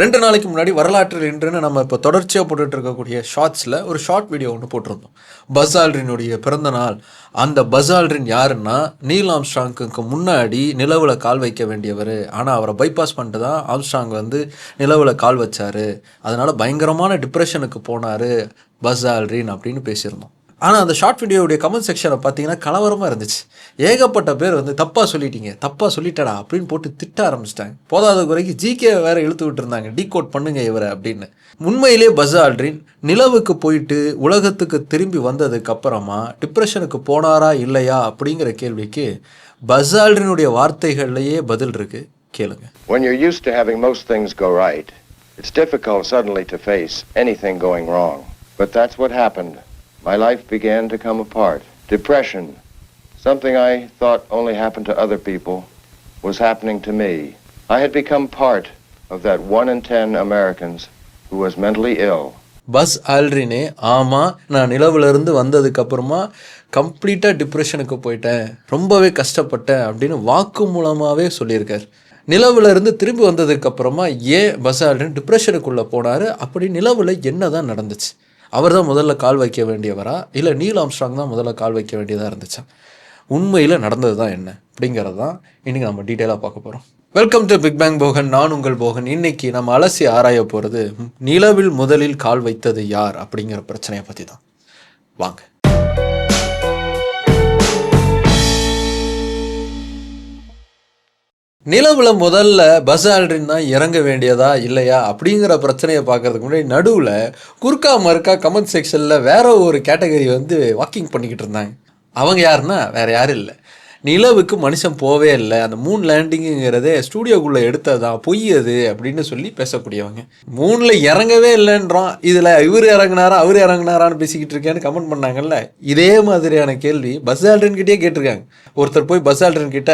ரெண்டு நாளைக்கு முன்னாடி வரலாற்றில் இன்றுன்னு நம்ம இப்போ தொடர்ச்சியாக போட்டுட்டு இருக்கக்கூடிய ஷார்ட்ஸில் ஒரு ஷார்ட் வீடியோ ஒன்று போட்டிருந்தோம். பஸ் ஆல்ரினுடைய பிறந்த நாள். அந்த பஸ் ஆல்ட்ரின் யாருன்னா நீல் ஆம்ஸ்ட்ராங்குக்கு முன்னாடி நிலவில் கால் வைக்க வேண்டியவர். ஆனால் அவரை பைபாஸ் பண்ணிட்டு தான் ஆம்ஸ்ட்ராங் வந்து நிலவில் கால் வச்சார். அதனால் பயங்கரமான டிப்ரெஷனுக்கு போனார் பஸ் ஆல்ரின் அப்படின்னு பேசியிருந்தோம். ஆனால் அந்த ஷார்ட் வீடியோவுடைய கமெண்ட் செக்ஷனை பார்த்தீங்கன்னா கலவரமாக இருந்துச்சு. ஏகப்பட்ட பேர் வந்து தப்பாக சொல்லிட்டீங்க தப்பாக சொல்லிட்டடா அப்படின்னு போட்டு திட்ட ஆரம்பிச்சிட்டாங்க. போதாத குறைக்கு ஜிகே வேறு இழுத்து விட்டுருந்தாங்க. டீ கோட் பண்ணுங்க இவரை அப்படின்னு. உண்மையிலே பஸ் ஆல்ட்ரின் நிலவுக்கு போயிட்டு உலகத்துக்கு திரும்பி வந்ததுக்கு அப்புறமா டிப்ரெஷனுக்கு போனாரா இல்லையா? அப்படிங்கிற கேள்விக்கு பஸ் ஆல்ட்ரினுடைய வார்த்தைகள்லையே பதில் இருக்கு. கேளுங்க. When you're used to having most things go right, it's difficult suddenly to face anything going wrong. But that's what happened. My life began to come apart. Depression, something I thought only happened to other people, was happening to me. I had become part of that one in ten Americans who was mentally ill. Buzz ஆல்ரினே ஆமாம் நான் நிலவிலிருந்து வந்ததுக்கப்புறமா கம்ப்ளீட்டாக டிப்ரெஷனுக்கு போயிட்டேன் ரொம்பவே கஷ்டப்பட்டேன் அப்படின்னு வாக்கு மூலமாகவே சொல்லியிருக்கார் நிலவிலிருந்து திரும்பி வந்ததுக்கப்புறமா ஏன் பஸ் ஆல்ரின் டிப்ரெஷனுக்குள்ளே போனார் அப்படி நிலவில் என்ன தான் நடந்துச்சு அவர் தான் முதல்ல கால் வைக்க வேண்டியவரா? இல்லை நீல் ஆம்ஸ்ட்ராங் தான் முதல்ல கால் வைக்க வேண்டியதாக இருந்துச்சா? உண்மையில் நடந்தது தான் என்ன? அப்படிங்கிறது தான் இன்றைக்கி நம்ம டீட்டெயிலாக பார்க்க போகிறோம் welcome to big bang Bogan நான் உங்கள் போகன். இன்னைக்கு நம்ம அலசி ஆராய போகிறது நிலவில் முதலில் கால் வைத்தது யார்? அப்படிங்கிற பிரச்சனையை பற்றி தான் வாங்க. நிலவில் முதல்ல பஸ் ஆல்ரின் தான் இறங்க வேண்டியதா இல்லையா அப்படிங்கிற பிரச்சனையை பார்க்கறதுக்கு முன்னாடி நடுவில் குர்கா மறுக்கா கமெண்ட் செக்ஷனில் வேற ஒரு கேட்டகரி வந்து வாக்கிங் பண்ணிக்கிட்டு இருந்தாங்க. அவங்க யாருன்னா வேற யாரும் இல்லை. நிலவுக்கு மனுஷன் போவே இல்லை. அந்த மூன் லேண்டிங்குங்கிறதே ஸ்டூடியோக்குள்ளே எடுத்தது தான் பொய் அது அப்படின்னு சொல்லி பேசக்கூடியவங்க. மூணில் இறங்கவே இல்லைன்றான். இதில் இவர் இறங்குனாரா அவர் இறங்குனாரான்னு பேசிக்கிட்டு இருக்கேன்னு கமெண்ட் பண்ணாங்கல்ல. இதே மாதிரியான கேள்வி பஸ் ஆல்ட்ரின் கிட்டே கேட்டிருக்காங்க. ஒருத்தர் போய் பஸ் ஆல்ட்ரின் கிட்ட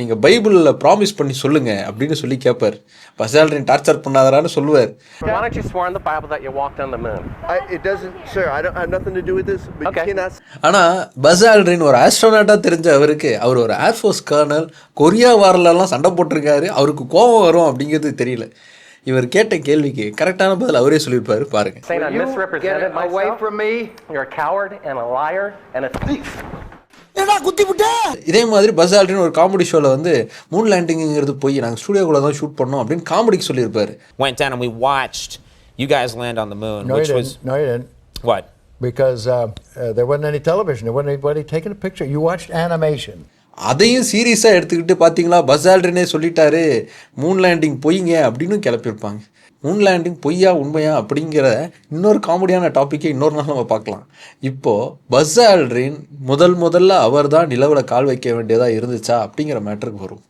நீங்கள் பைபிளில் ப்ராமிஸ் பண்ணி சொல்லுங்க அப்படின்னு சொல்லி கேட்பார் பஸ் ஆல்ட்ரின் டார்ச்சர் பண்ணாதரான்னு சொல்லுவார். ஆனால் பஸ் ஆல்ட்ரின் ஒரு ஆஸ்ட்ரோனாட்டாக தெரிஞ்ச அவருக்கு அவர் ஒரு ஏர்ஃபோர்ஸ் கர்னல் கொரியா வாரிலெல்லாம் சண்டை போட்டிருக்காரு அவருக்கு கோபம் வரும் அப்படிங்கிறது தெரியல இவர் கேட்ட கேள்விக்கு கரெக்டான பதில் அவரே சொல்லியிருப்பாரு பாருங்க Saying I You get misrepresented away myself? from me. You're a coward and a liar and a thief. இதே மாதிரி பஸ் ஆல்ட்ரின் ஒரு காமெடி ஷோவில் வந்து மூன் லேண்டிங்கிறது போய் நாங்கள் ஸ்டூடியோக்குள்ளே தான் ஷூட் பண்ணோம் அப்படின்னு காமெடிக்கு சொல்லியிருப்பாரு went down and we watched you guys land on the moon, No, which you was didn't. No, you didn't. what? Because uh, uh, there wasn't any television. There wasn't anybody taking a picture. You watched animation. அதையும் சீரியஸாக எடுத்துக்கிட்டு பார்த்தீங்களா bus ஆல்ட்ரினே சொல்லிட்டாரு. Moon landing பொய்ங்க அப்படின்னு கிளப்பியிருப்பாங்க. Moon landing பொய்யா உண்மையா அப்படிங்கிற இன்னொரு காமெடியான டாப்பிக்கை இன்னொரு நாள் நம்ம பார்க்கலாம். இப்போது பஸ் ஆல்ட்ரின் முதல் முதல்ல அவர் தான் நிலவில் கால் வைக்க வேண்டியதாக இருந்துச்சா அப்படிங்கிற மேட்டருக்கு வரும்.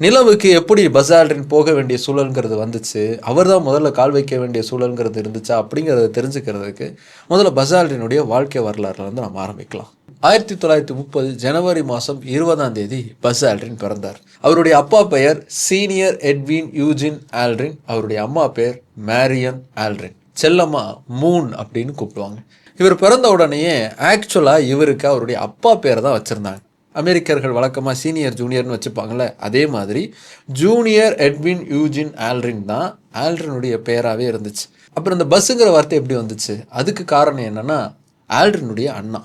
நிலவுக்கு எப்படி பசால்டின் போக வேண்டிய சூழல்ங்கிறது வந்துச்சு அவர் தான் முதல்ல கால் வைக்க வேண்டிய சூழல்ங்கிறது இருந்துச்சா அப்படிங்கிறத தெரிஞ்சுக்கிறதுக்கு முதல்ல பசால்டினுடைய வாழ்க்கை வரலாறுல வந்து நம்ம ஆரம்பிக்கலாம். ஆயிரத்தி தொள்ளாயிரத்தி முப்பது ஜனவரி மாதம் இருபதாம் தேதி பஸ் ஆல்ட்ரின் பிறந்தார். அவருடைய அப்பா பெயர் சீனியர் எட்வின் யூஜின் ஆல்ட்ரின் அவருடைய அம்மா பெயர் மேரியன் ஆல்ட்ரின். செல்லம்மா மூன் அப்படின்னு கூப்பிடுவாங்க. இவர் பிறந்த உடனேயே ஆக்சுவலாக இவருக்கு அவருடைய அப்பா பேரை தான் வச்சுருந்தாங்க. அமெரிக்கர்கள் வழக்கமாக சீனியர் ஜூனியர்னு வச்சுப்பாங்களே அதே மாதிரி ஜூனியர் எட்வின் யூஜின் ஆல்ட்ரின் தான் ஆல்ட்ரினுடைய பேராகவே இருந்துச்சு. அப்புறம் இந்த பஸ்ஸுங்கிற வார்த்தை எப்படி வந்துச்சு? அதுக்கு காரணம் என்னென்னா ஆல்ட்ரினுடைய அண்ணா.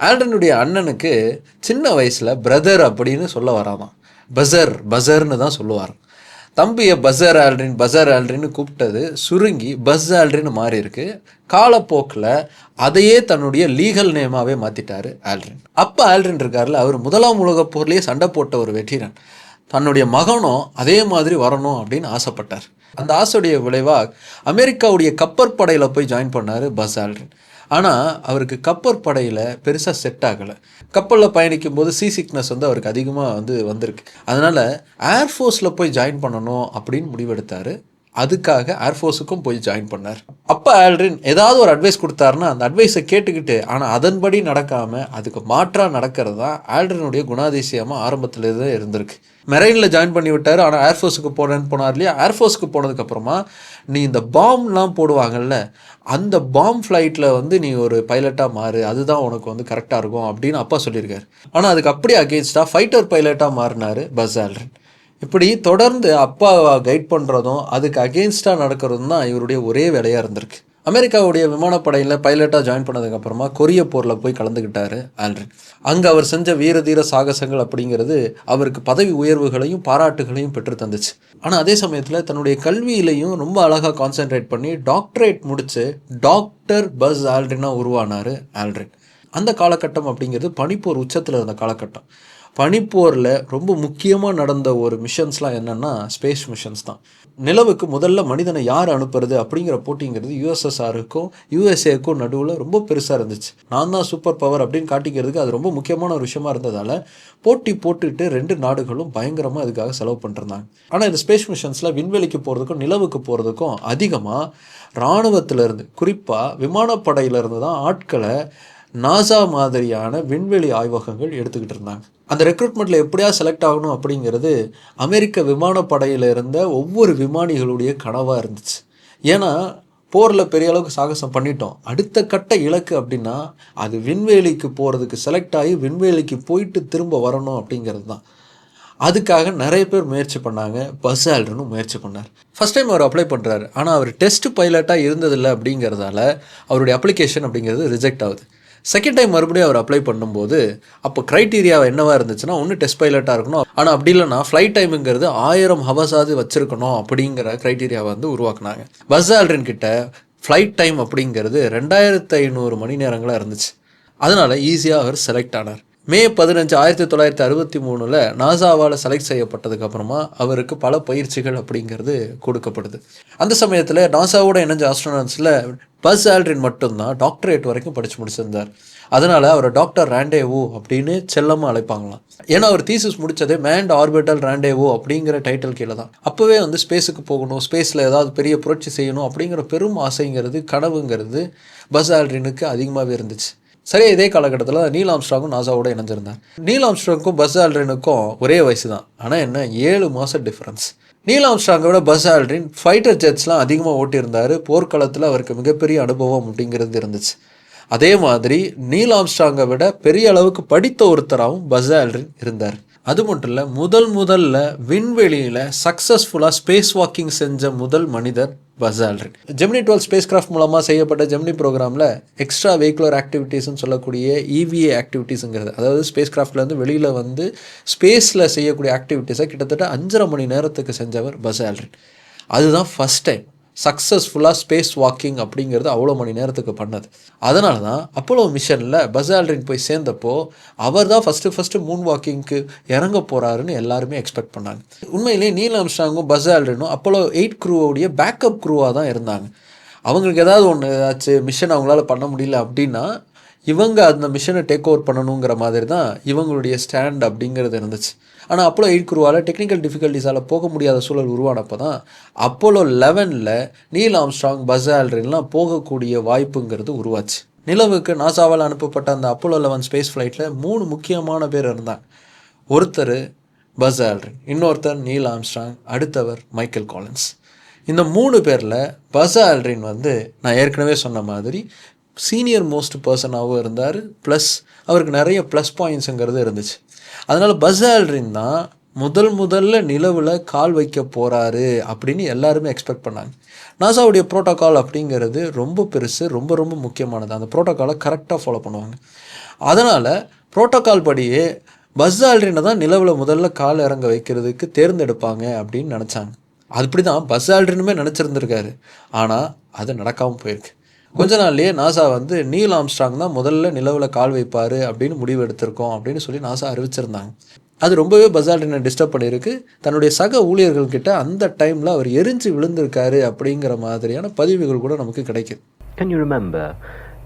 ஆல்ட்ரினுடைய அண்ணனுக்கு சின்ன வயசில் பிரதர் அப்படின்னு சொல்ல வராதான் பஸர் பஸர்னு தான் சொல்லுவார் தம்பியை பஸர் ஆல்ரின் பஸர் ஆல்ரின்னு கூப்பிட்டது. சுருங்கி பஸ் ஆல்ரின்னு மாறி இருக்கு காலப்போக்கில் அதையே தன்னுடைய லீகல் நேமாவே மாற்றிட்டாரு ஆல்ட்ரின் அப்போ ஆல்ட்ரின் இருக்கார்ல அவர் முதலாம் உலகப் போர்லேயே சண்டை போட்ட ஒரு வெற்றிரன். தன்னுடைய மகனும் அதே மாதிரி வரணும் அப்படின்னு ஆசைப்பட்டார். அந்த ஆசையுடைய விளைவாக அமெரிக்காவுடைய கப்பற்படையில் போய் ஜாயின் பண்ணார் பஸ் ஆல்ரின் ஆனால் அவருக்கு கப்பற்படையில் பெருசாக செட் ஆகலை. கப்பலில் பயணிக்கும் போது சீ சிக்னஸ் வந்து அவருக்கு அதிகமாக வந்து வந்திருக்கு. அதனால் ஏர்ஃபோர்ஸில் போய் ஜாயின் பண்ணணும் அப்படின்னு முடிவெடுத்தார் அதுக்காக ஏர்ஃபோர்ஸுக்கும் போய் ஜாயின் பண்ணார். அப்போ ஆல்ட்ரின் ஏதாவது ஒரு அட்வைஸ் கொடுத்தாருன்னா அந்த அட்வைஸை கேட்டுக்கிட்டு ஆனால் அதன்படி நடக்காமல் அதுக்கு மாற்றாக நடக்கிறது தான் ஆல்ட்ரினுடைய குணாதிசயமாக ஆரம்பத்தில் தான் இருந்திருக்கு. மெரெயினில் ஜாயின் பண்ணி விட்டார் ஆனால் ஏர்ஃபோர்ஸுக்கு போனேன்னு போனார் இல்லையா? ஏர்ஃபோர்ஸுக்கு போனதுக்கப்புறமா நீ இந்த பாம்லாம் போடுவாங்கல்ல அந்த பாம் ஃப்ளைட்டில் வந்து நீ ஒரு பைலட்டாக மாறு அதுதான் உனக்கு வந்து கரெக்டாக இருக்கும் அப்படின்னு அப்பா சொல்லியிருக்காரு. ஆனால் அதுக்கு அப்படியே அகேன்ஸ்டாக ஃபைட்டர் பைலட்டாக மாறினார் பஸ் ஆல்ட்ரின் இப்படி தொடர்ந்து அப்பா கைட் பண்ணுறதும் அதுக்கு அகெயின்ஸ்டாக நடக்கிறதும் தான் இவருடைய ஒரே வேலையாக இருந்திருக்கு. அமெரிக்காவுடைய விமானப்படையில் பைலட்டாக ஜாயின் பண்ணதுக்கப்புறமா கொரிய போரில் போய் கலந்துக்கிட்டாரு ஆல்ட்ரின் அங்கே அவர் செஞ்ச வீர தீர சாகசங்கள் அப்படிங்கிறது அவருக்கு பதவி உயர்வுகளையும் பாராட்டுகளையும் பெற்று தந்துச்சு. ஆனால் அதே சமயத்தில் தன்னுடைய கல்வியிலையும் ரொம்ப அழகாக கான்சென்ட்ரேட் பண்ணி டாக்டரேட் முடித்து டாக்டர் பஸ் ஆல்ட்ரினாக உருவானார் ஆல்ட்ரின் அந்த காலகட்டம் அப்படிங்கிறது பனிப்போர் உச்சத்தில் இருந்த காலகட்டம். பனிப்போரில் ரொம்ப முக்கியமாக நடந்த ஒரு மிஷன்ஸ்லாம் என்னென்னா ஸ்பேஸ் மிஷன்ஸ் தான். நிலவுக்கு முதல்ல மனிதனை யார் அனுப்புறது அப்படிங்கிற போட்டிங்கிறது யூஎஸ்எஸ்ஆருக்கும் யூஎஸ்ஏக்கும் நடுவில் ரொம்ப பெருசாக இருந்துச்சு. நான் தான் சூப்பர் பவர் அப்படின்னு காட்டிக்கிறதுக்கு அது ரொம்ப முக்கியமான ஒரு விஷயமா இருந்ததால் போட்டி போட்டுட்டு ரெண்டு நாடுகளும் பயங்கரமாக இதுக்காக செலவு பண்ணிருந்தாங்க. ஆனால் இந்த ஸ்பேஸ் மிஷன்ஸில் விண்வெளிக்கு போகிறதுக்கும் நிலவுக்கு போகிறதுக்கும் அதிகமாக இராணுவத்திலேருந்து குறிப்பாக விமானப்படையிலேருந்து தான் ஆட்களை நாசா மாதிரியான விண்வெளி ஆய்வகங்கள் எடுத்துக்கிட்டு இருந்தாங்க. அந்த ரெக்ரூட்மெண்ட்டில் எப்படியா செலக்ட் ஆகணும் அப்படிங்கிறது அமெரிக்க விமானப்படையில் இருந்த ஒவ்வொரு விமானிகளுடைய கனவாக இருந்துச்சு. ஏன்னா போரில் பெரிய அளவுக்கு சாகசம் பண்ணிட்டோம். அடுத்த கட்ட இலக்கு அப்படின்னா அது விண்வெளிக்கு போகிறதுக்கு செலக்ட் ஆகி விண்வெளிக்கு போயிட்டு திரும்ப வரணும் அப்படிங்கிறது தான். அதுக்காக நிறைய பேர் முயற்சி பண்ணாங்க. பஸ் ஆல்ட்ரனும் முயற்சி பண்ணார். ஃபர்ஸ்ட் டைம் அவர் அப்ளை பண்ணுறாரு ஆனால் அவர் டெஸ்ட் பைலட்டாக இருந்ததில்லை அப்படிங்கிறதால அவருடைய அப்ளிகேஷன் அப்படிங்கிறது ரிஜெக்ட் ஆகுது. செகண்ட் டைம் மறுபடியும் அவர் அப்ளை பண்ணும்போது அப்போ க்ரைட்டீரியா என்னவாக இருந்துச்சுன்னா ஒன்று டெஸ்ட் பைலட்டாக இருக்கணும். ஆனால் அப்படி இல்லைன்னா ஃப்ளைட் டைமுங்கிறது ஆயிரம் ஹவர்ஸாவது வச்சுருக்கணும் அப்படிங்கிற க்ரைட்டீரியாவை வந்து உருவாக்குனாங்க. பஸ் ஆல்ட்ரின் கிட்ட ஃப்ளைட் டைம் அப்படிங்கிறது ரெண்டாயிரத்து ஐநூறு மணி நேரங்களாக இருந்துச்சு. அதனால் ஈஸியாக அவர் செலக்ட் ஆனார். மே பதினஞ்சு ஆயிரத்தி தொள்ளாயிரத்தி அறுபத்தி மூணில் நாசாவால் செலக்ட் செய்யப்பட்டதுக்கு அப்புறமா அவருக்கு பல பயிற்சிகள் அப்படிங்கிறது கொடுக்கப்படுது. அந்த சமயத்தில் நாசாவோட இணைஞ்ச ஆஸ்ட்ரோனட்ஸில் பஸ் ஆல்ட்ரின் மட்டும்தான் டாக்டரேட் வரைக்கும் படித்து முடிச்சிருந்தார். அதனால் அவரை டாக்டர் ரேண்டேவோ அப்படின்னு செல்லமாக அழைப்பாங்களாம். ஏன்னா அவர் தீசஸ் முடித்ததே மேண்ட் ஆர்பிட்டல் ரேண்டேவோ அப்படிங்கிற டைட்டில் கீழே தான். அப்போவே வந்து ஸ்பேஸுக்கு போகணும் ஸ்பேஸில் ஏதாவது பெரிய புரட்சி செய்யணும் அப்படிங்கிற பெரும் ஆசைங்கிறது கனவுங்கிறது பஸ் ஆல்ட்ரினுக்கு அதிகமாகவே இருந்துச்சு. சரியா இதே காலகட்டத்தில் நீல் ஆம்ஸ்ட்ராங்கும் நாசாவோட இணைஞ்சிருந்தார் நீல் ஆம்ஸ்ட்ராங்க்கும் பஸ் ஆல்ட்ரினுக்கும் ஒரே வயசு தான் ஆனால் என்ன ஏழு மாதம் டிஃப்ரென்ஸ் நீல் ஆம்ஸ்ட்ராங்கை விட பஸ் ஆல்ட்ரின் ஃபைட்டர் ஜெட்ஸ்லாம் அதிகமாக ஓட்டியிருந்தார். போர்க்களத்தில் அவருக்கு மிகப்பெரிய அனுபவம் அப்படிங்கிறது இருந்துச்சு. அதே மாதிரி நீல் ஆம்ஸ்ட்ராங்கை விட பெரிய அளவுக்கு படித்த ஒருத்தராகவும் பஸ் ஆல்ட்ரின் இருந்தார். அது மட்டும் இல்லை முதல் முதல்ல விண்வெளியில் சக்ஸஸ்ஃபுல்லாக ஸ்பேஸ் வாக்கிங் செஞ்ச முதல் மனிதர் பஸ் இருக்கு ஜெமினி டுவெல் ஸ்பேஸ் கிராஃப்ட் மூலமாக செய்யப்பட்ட ஜெமினி ப்ரோக்ராமில் எக்ஸ்ட்ரா வெஹிகுலர் ஆக்டிவிட்டீஸ்னு சொல்லக்கூடிய இவிஏ ஆக்டிவிட்டீஸுங்கிறது அதாவது ஸ்பேஸ் கிராஃப்ட்லேருந்து வெளியில் வந்து ஸ்பேஸில் செய்யக்கூடிய ஆக்டிவிட்டீஸை கிட்டத்தட்ட அஞ்சரை மணி நேரத்துக்கு செஞ்சவர் பஸ் அதுதான் ஃபஸ்ட் டைம் சக்ஸஸ்ஃபுல்லாக ஸ்பேஸ் வாக்கிங் அப்படிங்கிறது அவ்வளோ மணி நேரத்துக்கு பண்ணது. அதனால தான் அப்போலோ மிஷனில் பஸ் ஆல்ட்ரின் போய் சேர்ந்தப்போ அவர் தான் ஃபஸ்ட்டு ஃபஸ்ட்டு மூன் வாக்கிங்க்கு இறங்க போகிறாருன்னு எல்லாருமே எக்ஸ்பெக்ட் பண்ணாங்க. உண்மையிலேயே நீல் அம்ஸ்டாங்கும் பஸ் ஆல்ட்ரினும் அப்போலோ எயிட் குரூவோடைய பேக்கப் க்ரூவாக தான் இருந்தாங்க. அவங்களுக்கு ஏதாவது ஒன்று ஏதாச்சும் மிஷன் அவங்களால பண்ண முடியல அப்படின்னா இவங்க அந்த மிஷனை டேக் ஓவர் பண்ணணுங்கிற மாதிரி தான் இவங்களுடைய ஸ்டாண்ட் அப்படிங்கிறது இருந்துச்சு. ஆனால் அப்போலோ எயிட் குருவால் டெக்னிக்கல் டிஃபிகல்ட்டிஸால் போக முடியாத சூழல் உருவானப்போ தான் அப்போலோ லெவனில் நீல் ஆம்ஸ்ட்ராங் பஸ் ஆல்ட்ரின்லாம் போகக்கூடிய வாய்ப்புங்கிறது உருவாச்சு. நிலவுக்கு நாசாவால் அனுப்பப்பட்ட அந்த அப்போலோ லெவன் ஸ்பேஸ் ஃப்ளைட்டில் மூணு முக்கியமான பேர் இருந்தாங்க. ஒருத்தர் பஸ் ஆல்ட்ரின் இன்னொருத்தர் நீல் ஆம்ஸ்ட்ராங் அடுத்தவர் மைக்கேல் காலன்ஸ். இந்த மூணு பேரில் பஸ் ஆல்ட்ரின் வந்து நான் ஏற்கனவே சொன்ன மாதிரி சீனியர் மோஸ்ட் பர்சனாகவும் இருந்தார். ப்ளஸ் அவருக்கு நிறைய ப்ளஸ் பாயிண்ட்ஸுங்கிறது இருந்துச்சு. அதனால் பஸ் ஆல்ரின் தான் முதல் முதல்ல நிலவில் கால் வைக்க போகிறாரு அப்படின்னு எல்லாருமே எக்ஸ்பெக்ட் பண்ணாங்க. நாசாவுடைய ப்ரோட்டோக்கால் அப்படிங்கிறது ரொம்ப பெருசு ரொம்ப ரொம்ப முக்கியமானது. அந்த ப்ரோட்டோகாலை கரெக்டாக ஃபாலோ பண்ணுவாங்க. அதனால் ப்ரோட்டோக்கால் படியே பஸ் ஆல்ரினை தான் நிலவில் முதல்ல கால் இறங்க வைக்கிறதுக்கு தேர்ந்தெடுப்பாங்க அப்படின்னு நினச்சாங்க. அப்படி தான் பஸ் ஆல்ரினுமே நினச்சிருந்துருக்காரு. ஆனால் அது நடக்காமல் போயிருக்கு. கொஞ்ச நாள்லயே நாசா வந்து நீல் ஆம்ஸ்ட்ராங் தான் முதல்ல நிலவில் கால் வைப்பார் அப்படின்னு முடிவு எடுத்திருக்கோம் அப்படின்னு சொல்லி நாசா அறிவிச்சிருந்தாங்க அது ரொம்பவே பசால்டினை டிஸ்டர்ப் பண்ணியிருக்கு தன்னுடைய சக ஊழியர்கள்கிட்ட அந்த டைமில் அவர் எரிஞ்சு விழுந்திருக்காரு அப்படிங்கிற மாதிரியான பதிவுகள் கூட நமக்கு கிடைக்குது Can you remember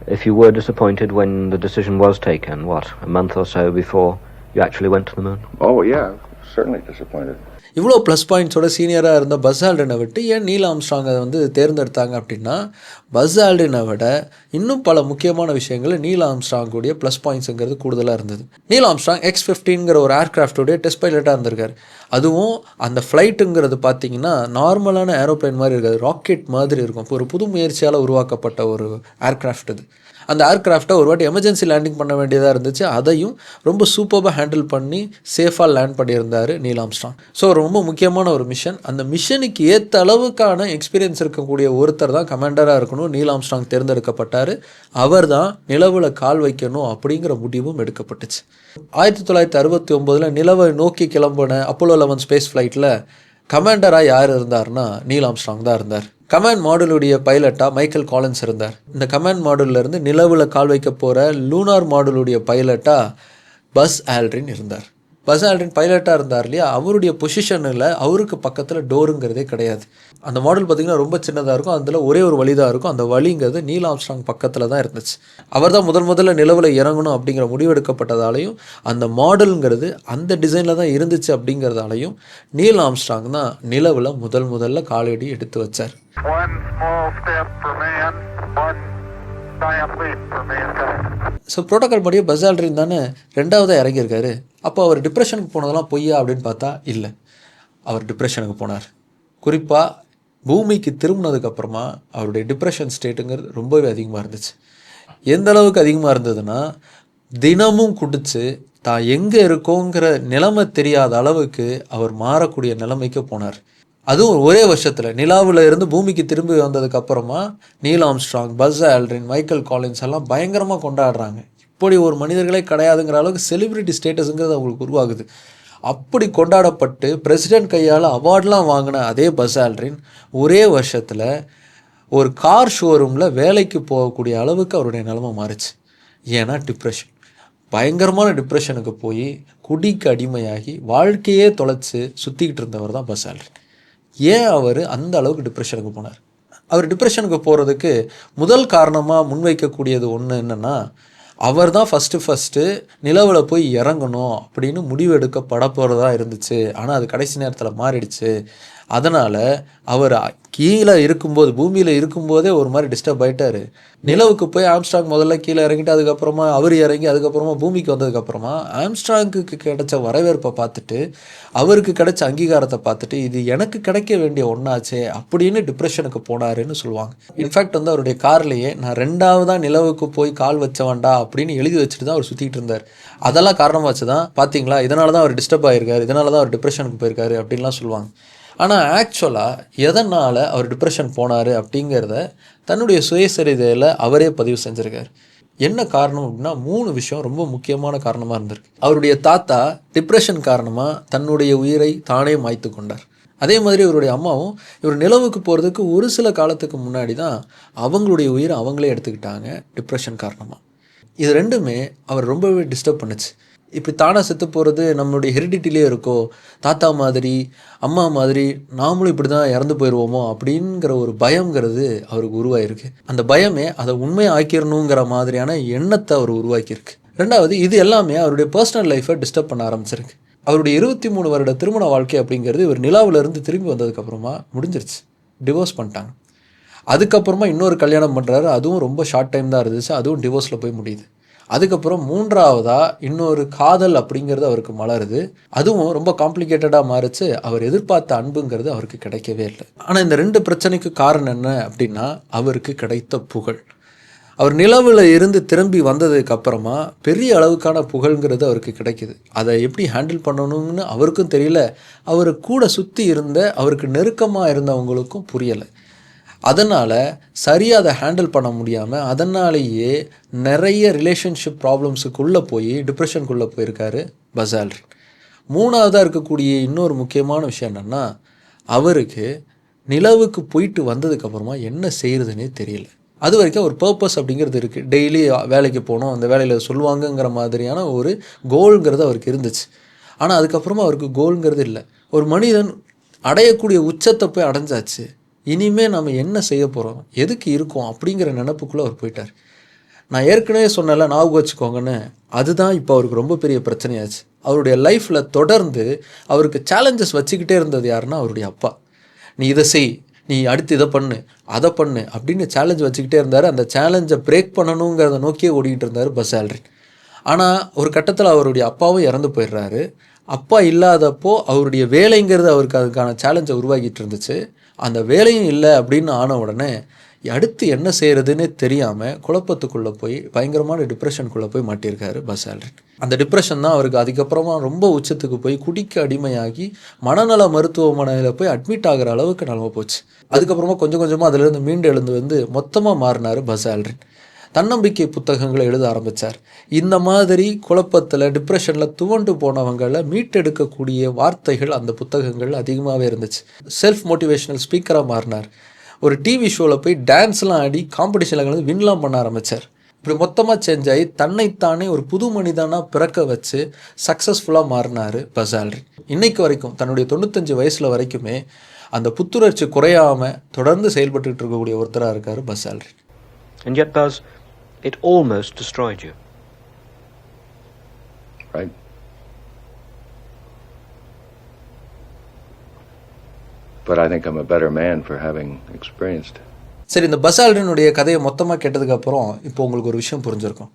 if you were disappointed when the decision was taken, what, a month or so before you actually went to the moon? Oh, yeah, certainly disappointed. இவ்வளோ ப்ளஸ் பாயிண்ட்ஸோட சீனியராக இருந்த பஸ் ஆல்டனை விட்டு ஏன் நீல் ஆம்ஸ்ட்ராங் அதை வந்து தேர்ந்தெடுத்தாங்க அப்படின்னா bus ஆல்டனை விட இன்னும் பல முக்கியமான விஷயங்கள் நீல் ஆம்ஸ்ட்ராங்குடைய ப்ளஸ் பாயிண்ட்ஸுங்கிறது கூடுதலாக இருந்தது. நீல் ஆம்ஸ்ட்ராங் எக்ஸ் ஃபிஃப்டீன்கிற ஒரு ஏர்க்ராஃப்டோடைய டெஸ்ட் பைலட்டாக இருந்திருக்காரு. அதுவும் அந்த ஃப்ளைட்டுங்கிறது பார்த்தீங்கன்னா நார்மலான ஏரோப்ளேன் மாதிரி இருக்காது ராக்கெட் மாதிரி இருக்கும். இப்போ ஒரு புது முயற்சியால் உருவாக்கப்பட்ட ஒரு ஏர்க்ராஃப்ட் இது. அந்த ஏர்க்ராஃப்ட்டை ஒரு வாட்டி எமர்ஜென்சி லேண்டிங் பண்ண வேண்டியதாக இருந்துச்சு. அதையும் ரொம்ப சூப்பராக ஹேண்டில் பண்ணி சேஃபாக லேண்ட் பண்ணியிருந்தார் நீல் ஆம்ஸ்ட்ராங் ஸோ ரொம்ப முக்கியமான ஒரு மிஷன் அந்த மிஷனுக்கு ஏற்ற அளவுக்கான எக்ஸ்பீரியன்ஸ் இருக்கக்கூடிய ஒருத்தர் தான் கமாண்டராக இருக்கணும். நீல் ஆம்ஸ்ட்ராங் தேர்ந்தெடுக்கப்பட்டார். அவர் தான் நிலவில் கால் வைக்கணும் அப்படிங்கிற முடிவும் எடுக்கப்பட்டுச்சு. ஆயிரத்தி தொள்ளாயிரத்தி அறுபத்தி ஒம்போதில் நிலவை நோக்கி கிளம்பின அப்போலோ லெவன் ஸ்பேஸ் ஃப்ளைட்டில் கமாண்டராக யார் இருந்தார்னா நீல் ஆம்ஸ்ட்ராங் தான் இருந்தார். கமாண்ட் மாடுலுடைய பைலட்டாக மைக்கேல் காலன்ஸ் இருந்தார். இந்த கமாண்ட் மாடுல்ல இருந்து நிலவில் கால் வைக்க போகிற லூனார் மாடுலுடைய பைலட்டாக பஸ் ஆல்ட்ரின் இருந்தார். பஸ் ஆல்ட்ரின் பைலட்டாக இருந்தார் இல்லையா? அவருடைய பொசிஷனில் அவருக்கு பக்கத்தில் டோருங்கிறதே கிடையாது. அந்த மாடல் பார்த்திங்கன்னா ரொம்ப சின்னதாக இருக்கும். அதில் ஒரே ஒரு வழி தான் இருக்கும். அந்த வழிங்கிறது நீல் ஆம்ஸ்ட்ராங் பக்கத்தில் தான் இருந்துச்சு. அவர் தான் முதல் முதல்ல நிலவில் இறங்கணும் அப்படிங்கிற முடிவெடுக்கப்பட்டதாலையும் அந்த மாடலுங்கிறது அந்த டிசைனில் தான் இருந்துச்சு அப்படிங்கிறதாலையும் நீல் ஆம்ஸ்ட்ராங் தான் நிலவில் முதல் முதல்ல காலடி எடுத்து வச்சார். One small step for man, one so protocol படியே பஸ் ஆல்ட்ரின் தானே ரெண்டாவதாக இறங்கியிருக்காரு. அப்போ அவர் டிப்ரெஷனுக்கு போனதெல்லாம் பொய்யா அப்படின்னு பார்த்தா இல்லை. அவர் டிப்ரெஷனுக்கு போனார். குறிப்பாக பூமிக்கு திரும்பினதுக்கப்புறமா அவருடைய டிப்ரெஷன் ஸ்டேட்டுங்கிறது ரொம்பவே அதிகமாக இருந்துச்சு. எந்த அளவுக்கு அதிகமாக இருந்ததுன்னா தினமும் குடித்து தான் எங்கே இருக்கோங்கிற நிலைமை தெரியாத அளவுக்கு அவர் மாறக்கூடிய நிலைமைக்கு போனார். அதுவும் ஒரே வருஷத்தில். நிலாவில் இருந்து பூமிக்கு திரும்பி வந்ததுக்கப்புறமா Neil Armstrong Buzz Aldrin Michael Collins எல்லாம் பயங்கரமாக கொண்டாடுறாங்க. இப்படி ஒரு மனிதர்களே கிடையாதுங்கிற அளவுக்கு செலிபிரிட்டி ஸ்டேட்டஸுங்கிறது அவங்களுக்கு உருவாகுது. அப்படி கொண்டாடப்பட்டு பிரசிடென்ட் கையால் அவார்ட்லாம் வாங்கின அதே பஸ் ஆல்ட்ரின் ஒரே வருஷத்தில் ஒரு கார் ஷோரூமில் வேலைக்கு போகக்கூடிய அளவுக்கு அவருடைய நிலைமை மாறுச்சு. ஏன்னா டிப்ரெஷன் பயங்கரமான டிப்ரெஷனுக்கு போய் குடிக்கு அடிமையாகி வாழ்க்கையே தொலைச்சி சுற்றிக்கிட்டு இருந்தவர் தான் பஸ் ஆல்ட்ரின். ஏன் அவர் அந்த அளவுக்கு டிப்ரெஷனுக்கு போனார்? அவர் டிப்ரெஷனுக்கு போகிறதுக்கு முதல் காரணமாக முன்வைக்கக்கூடியது ஒன்று என்னென்னா அவர் தான் ஃபஸ்ட்டு ஃபஸ்ட்டு நிலவில் போய் இறங்கணும் அப்படின்னு முடிவெடுக்கப்பட போகிறதா இருந்துச்சு. ஆனால் அது கடைசி நேரத்தில் மாறிடுச்சு. அதனால் அவர் கீழே இருக்கும்போது பூமியில் இருக்கும்போதே ஒரு மாதிரி டிஸ்டர்ப் ஆகிட்டார் நிலவுக்கு போய் ஆம்ஸ்ட்ராங் முதல்ல கீழே இறங்கிட்டு அதுக்கப்புறமா அவர் இறங்கி அதுக்கப்புறமா பூமிக்கு வந்ததுக்கப்புறமா ஆம்ஸ்ட்ராங்குக்கு கிடைச்ச வரவேற்பை பார்த்துட்டு அவருக்கு கிடைச்ச அங்கீகாரத்தை பார்த்துட்டு இது எனக்கு கிடைக்க வேண்டிய ஒன்றாச்சே அப்படின்னு டிப்ரெஷனுக்கு போனாருன்னு சொல்லுவாங்க. இன்ஃபேக்ட் வந்து அவருடைய கார்லேயே நான் ரெண்டாவதாக நிலவுக்கு போய் கால் வச்சவன்டா அப்படின்னு எழுதி வச்சுட்டு தான் அவர் சுற்றிட்டு இருந்தார். அதெல்லாம் காரணமாக வச்சு தான் பார்த்தீங்களா இதனால தான் அவர் டிஸ்டர்ப் ஆகிருக்காரு இதனால தான் அவர் டிப்ரெஷனுக்கு போயிருக்காரு அப்படின்லாம் சொல்லுவாங்க. ஆனால் ஆக்சுவலாக எதனால் அவர் டிப்ரெஷன் போனார் அப்படிங்கிறத தன்னுடைய சுயசரிதையில் அவரே பதிவு செஞ்சுருக்கார். என்ன காரணம் அப்படின்னா மூணு விஷயம் ரொம்ப முக்கியமான காரணமாக இருந்திருக்கு. அவருடைய தாத்தா டிப்ரெஷன் காரணமாக தன்னுடைய உயிரை தானே மாய்த்து கொண்டார். அதே மாதிரி இவருடைய அம்மாவும் இவர் நிலவுக்கு போகிறதுக்கு ஒரு சில காலத்துக்கு முன்னாடி தான் அவங்களுடைய உயிரை அவங்களே எடுத்துக்கிட்டாங்க டிப்ரெஷன் காரணமாக இது ரெண்டுமே அவர் ரொம்பவே டிஸ்டர்ப் பண்ணுச்சு. இப்படி தானாக செத்து போகிறது நம்மளுடைய ஹெரிடிட்டிலே இருக்கோ தாத்தா மாதிரி அம்மா மாதிரி நாமளும் இப்படி தான் இறந்து போயிடுவோமோ அப்படிங்கிற ஒரு பயங்கிறது அவருக்கு உருவாயிருக்கு. அந்த பயமே அதை உண்மையை ஆக்கிடணுங்கிற மாதிரியான எண்ணத்தை அவர் உருவாக்கியிருக்கு. ரெண்டாவது இது எல்லாமே அவருடைய பர்சனல் லைஃப்பை டிஸ்டர்ப் பண்ண ஆரம்பிச்சிருக்கு. அவருடைய இருபத்தி மூணு வருட திருமண வாழ்க்கை அப்படிங்கிறது இவர் நிலாவிலேருந்து திரும்பி வந்ததுக்கப்புறமா முடிஞ்சிருச்சு. டிவோர்ஸ் பண்ணிட்டாங்க. அதுக்கப்புறமா இன்னொரு கல்யாணம் பண்ணுறாரு அதுவும் ரொம்ப ஷார்ட் டைம் தான் இருந்துச்சு. அதுவும் டிவோர்ஸில் போய் முடியுது. அதுக்கப்புறம் மூன்றாவதாக இன்னொரு காதல் அப்படிங்கிறது அவருக்கு மலருது. அதுவும் ரொம்ப காம்ப்ளிகேட்டடாக மாறிச்சு. அவர் எதிர்பார்த்த அன்புங்கிறது அவருக்கு கிடைக்கவே இல்லை. ஆனால் இந்த ரெண்டு பிரச்சனைக்கு காரணம் என்ன அப்படின்னா அவருக்கு கிடைத்த புகழ். அவர் நிலவில் இருந்து திரும்பி வந்ததுக்கு அப்புறமா பெரிய அளவுக்கான புகழ்ங்கிறது அவருக்கு கிடைக்கிது. அதை எப்படி ஹேண்டில் பண்ணணும்னு அவருக்கும் தெரியல. அவர் கூட சுற்றி இருந்த அவருக்கு நெருக்கமாக இருந்தவங்களுக்கும் புரியலை. அதனால் சரியாக அதை ஹேண்டில் பண்ண முடியாமல் அதனாலேயே நிறைய ரிலேஷன்ஷிப் ப்ராப்ளம்ஸுக்குள்ளே போய் டிப்ரெஷனுக்குள்ளே போயிருக்காரு பசால் மூணாவதாக இருக்கக்கூடிய இன்னொரு முக்கியமான விஷயம் என்னென்னா அவருக்கு நிலவுக்கு போயிட்டு வந்ததுக்கப்புறமா என்ன செய்கிறதுனே தெரியல. அது வரைக்கும் ஒரு பர்பஸ் அப்படிங்கிறது இருக்குது டெய்லி வேலைக்கு போகணும் அந்த வேலையில் சொல்லுவாங்கங்கிற மாதிரியான ஒரு கோல்ங்கிறது அவருக்கு இருந்துச்சு. ஆனால் அதுக்கப்புறமா அவருக்கு கோல்ங்கிறது இல்லை. ஒரு மனிதன் அடையக்கூடிய உச்சத்தை போய் அடைஞ்சாச்சு. இனிமே நம்ம என்ன செய்ய போகிறோம் எதுக்கு இருக்கோம்? அப்படிங்கிற நினப்புக்குள்ளே அவர் போயிட்டார். நான் ஏற்கனவே சொன்னல ஞாபகம் வச்சுக்கோங்கன்னு. அதுதான் இப்போ அவருக்கு ரொம்ப பெரிய பிரச்சனையாச்சு. அவருடைய லைஃப்பில் தொடர்ந்து அவருக்கு சேலஞ்சஸ் வச்சுக்கிட்டே இருந்தது யாருன்னா அவருடைய அப்பா. நீ இதை செய் நீ அடுத்து இதை பண்ணு அதை பண்ணு அப்படின்னு சேலஞ்ச் வச்சுக்கிட்டே இருந்தார். அந்த சேலஞ்சை பிரேக் பண்ணணுங்கிறத நோக்கியே ஓடிக்கிட்டு இருந்தார் பஸ் ஆல்ட்ரின் ஆனால் ஒரு கட்டத்தில் அவருடைய அப்பாவும் இறந்து போயிடுறாரு. அப்பா இல்லாதப்போ அவருடைய வேலைங்கிறது அவருக்கு அதுக்கான சேலஞ்சை உருவாக்கிட்டு இருந்துச்சு. அந்த வேலையும் இல்லை அப்படின்னு ஆன உடனே அடுத்து என்ன செய்கிறதுன்னே தெரியாமல் குழப்பத்துக்குள்ளே போய் பயங்கரமான டிப்ரெஷனுக்குள்ளே போய் மாட்டியிருக்காரு பஸ் ஆல்ரெடி. அந்த டிப்ரெஷன் தான் அவருக்கு அதுக்கப்புறமா ரொம்ப உச்சத்துக்கு போய் குடிக்க அடிமையாகி மனநல மருத்துவமனையில் போய் அட்மிட் ஆகிற அளவுக்கு நிலம போச்சு. அதுக்கப்புறமா கொஞ்சம் கொஞ்சமாக அதுலேருந்து மீண்டு எழுந்து வந்து மொத்தமாக மாறினார் பஸ் ஆல்ரெட். தன்னம்பிக்கை புத்தகங்களை எழுத ஆரம்பித்தார் இந்த மாதிரி குழப்பத்தில் டிப்ரெஷனில் துவண்டு போனவங்களை மீட்டெடுக்கக்கூடிய வார்த்தைகள் அந்த புத்தகங்கள் அதிகமாகவே இருந்துச்சு. செல்ஃப் மோட்டிவேஷனல் ஸ்பீக்கராக மாறினார். ஒரு டிவி ஷோவில் போய் டான்ஸ்லாம் ஆடி காம்படிஷனில் கலந்து வின்லாம் பண்ண ஆரம்பித்தார் இப்படி மொத்தமாக சேஞ்ச் ஆகி தன்னைத்தானே ஒரு புது மனிதனாக பிறக்க வச்சு சக்ஸஸ்ஃபுல்லாக மாறினார் பசால்ரி இன்னைக்கு வரைக்கும் தன்னுடைய தொண்ணூத்தஞ்சு வயசில் வரைக்குமே அந்த புத்துணர்ச்சி குறையாமல் தொடர்ந்து செயல்பட்டு இருக்கக்கூடிய ஒருத்தராக இருக்கார் பசால்ரி And Das it almost destroyed you. Right? But I think I'm a better man for having experienced it. சரி இந்த பசால்டனுடைய கதையை மொத்தமாக கேட்டதுக்கப்புறம் இப்போ உங்களுக்கு ஒரு விஷயம் புரிஞ்சிருக்கும்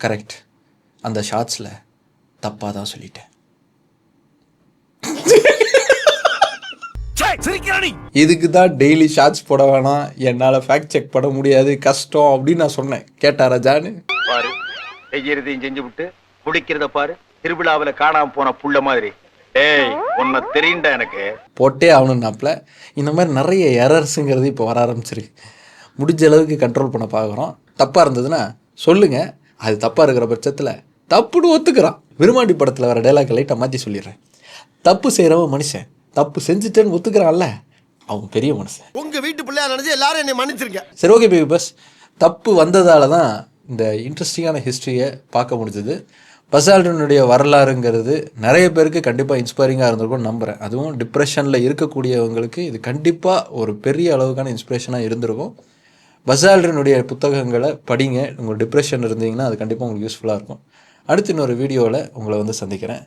கரெக்ட் அந்த ஷார்ட்ஸில் தப்பாக தான் சொல்லிட்டேன் இதுக்கு தான் டெய்லி ஷார்ட்ஸ் போட வேணாம். என்னால் ஃபேக்ட் செக் பண்ண முடியாது. கஷ்டம் அப்படின்னு நான் சொன்னேன். கேட்டாரா ஜானு பாரு செய்யறதையும் செஞ்சு விட்டு குடிக்கிறத பாரு. திருவிழாவுல காணாம போன புள்ள மாதிரி. ஏய் உன்னை தெரியுண்டா எனக்கு. போட்டே ஆகணும்னாப்புல இந்த மாதிரி நிறைய எரர்ஸுங்கிறது இப்போ வர ஆரம்பிச்சிருக்கு. முடிஞ்ச அளவுக்கு கண்ட்ரோல் பண்ண பார்க்குறோம். தப்பாக இருந்ததுன்னா சொல்லுங்கள் அது தப்பாக இருக்கிற பட்சத்தில் தப்புன்னு ஒத்துக்கிறான். விருமாண்டி படத்தில் வர டைலாக் லைட்டாக மாற்றி சொல்லிடுறேன். தப்பு செய்கிறவன் மனுஷன். தப்பு செஞ்சுட்டேன்னு ஒத்துக்கிறான்ல. அவன் பெரிய மனுஷன். உங்க வீட்டு பிள்ளையா நினைச்சு எல்லாரும் என்னை மன்னிச்சிருங்க. சரி ஓகே பேபி பஸ் தப்பு வந்ததால தான் இந்த இன்ட்ரெஸ்டிங்கான ஹிஸ்ட்ரியை பார்க்க முடிஞ்சது. பசால்டனுடைய வரலாறுங்கிறது நிறைய பேருக்கு கண்டிப்பாக இன்ஸ்பைரிங்காக இருந்திருக்கும்னு நம்புகிறேன் அதுவும் டிப்ரெஷனில் இருக்கக்கூடியவங்களுக்கு இது கண்டிப்பாக ஒரு பெரிய அளவுக்கான இன்ஸ்பிரேஷனாக இருந்திருக்கும். பசால்டனுடைய புத்தகங்களை படிங்க. உங்கள் டிப்ரெஷன் இருந்தீங்கன்னா அது கண்டிப்பாக உங்களுக்கு யூஸ்ஃபுல்லாக இருக்கும். அடுத்து இன்னொரு வீடியோவில் உங்களை வந்து சந்திக்கிறேன்.